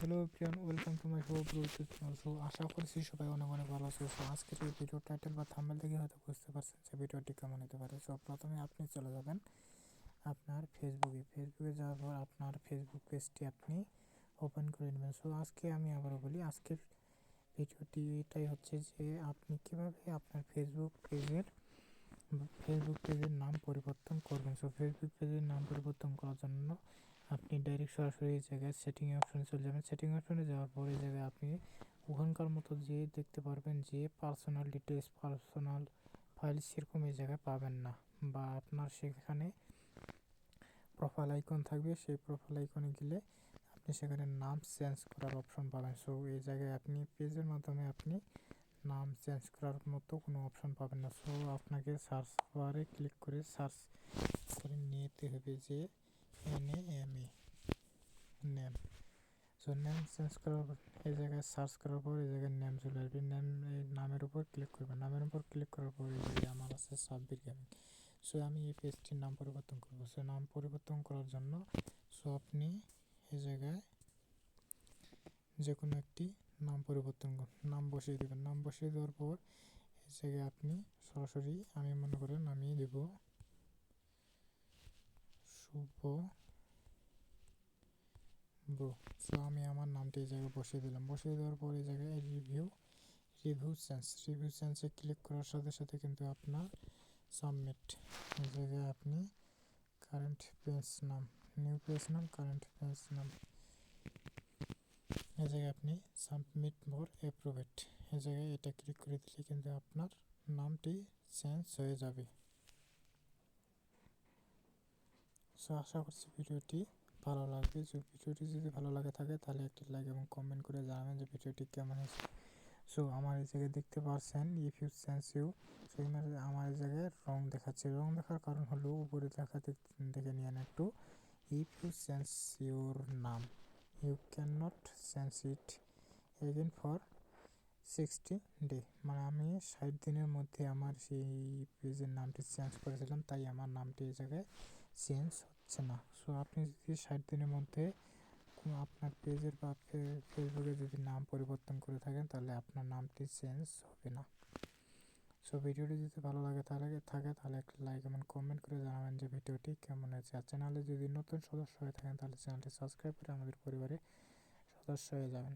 Hello Priyan welcome to my show Bluetooth so আশা করছি সবাই অনেক অনেক ভালো আছে। সো আজকের এই ভিডিও টাইটেল বা থাম্বনেল দেখে হয়তো বুঝতে পারছেন যে ভিডিওটি কেমন হতে পারে। সো প্রথমে আপনি চলে যাবেন আপনার ফেসবুকে ফেসবুকে যাওয়ার পর আপনার ফেসবুক পেজটি আপনি ওপেন করে নেবেন। সো আজকে আমি আবারও বলি, আজকের ভিডিওটি এটাই হচ্ছে যে আপনি কীভাবে আপনার ফেসবুক পেজের ফেসবুক পেজের নাম পরিবর্তন করবেন। সো ফেসবুক পেজের নাম পরিবর্তন করার জন্য আপনি ডাইরেক্ট সরাসরি এই জায়গায় সেটিং অপশনে চলে যাবেন। সেটিং অপশনে যাওয়ার পর এই জায়গায় আপনি ওখানকার মতো যে দেখতে পারবেন যে পার্সোনাল ডিটেলস পার্সোনাল ফাইল সেরকম এই জায়গায় পাবেন না বা আপনার সেখানে প্রোফাইল আইকন থাকবে। সেই প্রোফাইল আইকনে গেলে আপনি সেখানে নাম চেঞ্জ করার অপশন পাবেন। সো এই জায়গায় আপনি পেজের মাধ্যমে আপনি নাম চেঞ্জ করার মতো কোনো অপশন পাবেন না। সো আপনাকে সার্চ বারে ক্লিক করে সার্চ করে নিতে হবে যে N M A name so name change করার এই জায়গায় সার্চ করার পর এই জায়গায় নেম চলে আসবে। নেম এই নামের উপর ক্লিক করবেন নামের উপর ক্লিক করার পর এই জায়গায় আমার আছে সাব্বির গেমিং সো আমি এই পেজটির নাম পরিবর্তন করব। সো নাম পরিবর্তন করার জন্য সো আপনি এই জায়গায় যে কোনো একটি নাম পরিবর্তন নাম বসিয়ে দেবেন। নাম বসিয়ে দেওয়ার পর এই জায়গায় আপনি সরাসরি আমি মনে করেন আমি দেব শুভ ব্রো সো আমি আমার নামটি এই জায়গায় বসিয়ে দিলাম। বসিয়ে দেওয়ার পর এই জায়গায় রিভিউ রিভিউ সেন্স রিভিউ সেন্সে ক্লিক করার সাথে সাথে কিন্তু আপনার সাবমিট এই জায়গায় আপনি কারেন্ট পেজ নাম নিউ পেজ নাম কারেন্ট পেজ নাম, এই জায়গায় আপনি সাবমিট মোর অ্যাপ্রুভেড এই জায়গায় এটা ক্লিক করে দিলে কিন্তু আপনার নামটি চেঞ্জ হয়ে যাবে। সো আশা করছি ভিডিওটি ভালো লাগবে যে ভিডিওটি যদি ভালো লাগে থাকে তাহলে একটি লাইক এবং কমেন্ট করে জানাবেন যে ভিডিওটি কেমন হয়েছে। সো আমার এই জায়গায় দেখতে পাচ্ছেন if you sense you so আমার এই জায়গায় রং দেখাচ্ছে। রং দেখার কারণ হলো উপরে লেখা দেখে নিন একটু। If you sense your name you can not sense it again for sixty day মানে আমি ষাট দিনের মধ্যে আমার সেই পেজের নামটি চেঞ্জ করেছিলাম, তাই আমার নামটি এই জায়গায় চেঞ্জ হচ্ছে না। সো আপনি যদি ষাট দিনের মধ্যে আপনার পেজের বা ফেসবুকে যদি নাম পরিবর্তন করে থাকেন, তাহলে আপনার নামটি চেঞ্জ হবে না। সো ভিডিওটি যদি ভালো লাগে তাহলে, থাকে, তাহলে একটা লাইক এবং কমেন্ট করে জানাবেন যে ভিডিওটি কেমন হয়েছে। আর চ্যানেলে যদি নতুন সদস্য হয়ে থাকেন, তাহলে চ্যানেলটি সাবস্ক্রাইব করে আমাদের পরিবারে সদস্য হয়ে যাবেন।